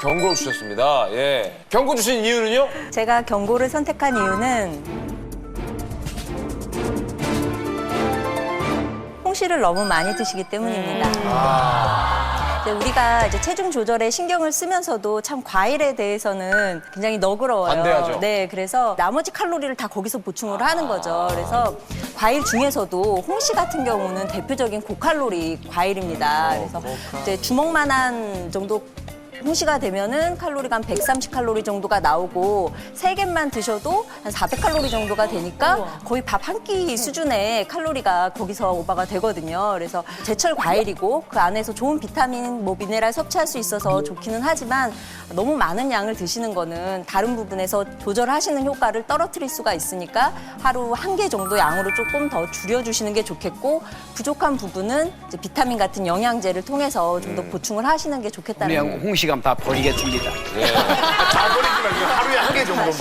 경고 주셨습니다. 예. 경고 주신 이유는요? 제가 경고를 선택한 이유는 홍시를 너무 많이 드시기 때문입니다. 이제 우리가 이제 체중 조절에 신경을 쓰면서도 참 과일에 대해서는 굉장히 너그러워요. 반대하죠. 네, 그래서 나머지 칼로리를 다 거기서 보충을 하는 거죠. 그래서 과일 중에서도 홍시 같은 경우는 대표적인 고칼로리 과일입니다. 그래서 이제 주먹만한 정도 홍시가 되면은 칼로리가 한 130칼로리 정도가 나오고 세 개만 드셔도 한 400칼로리 정도가 되니까 거의 밥 한 끼 수준의 칼로리가 거기서 오버가 되거든요. 그래서 제철 과일이고 그 안에서 좋은 비타민, 뭐 미네랄 섭취할 수 있어서 좋기는 하지만 너무 많은 양을 드시는 거는 다른 부분에서 조절하시는 효과를 떨어뜨릴 수가 있으니까 하루 한 개 정도 양으로 조금 더 줄여주시는 게 좋겠고 부족한 부분은 이제 비타민 같은 영양제를 통해서 좀 더 보충을 하시는 게 좋겠다는 그냥 홍 시감 다 버리겠습니다. 다 버리지 말고 하루에 한 개 정도.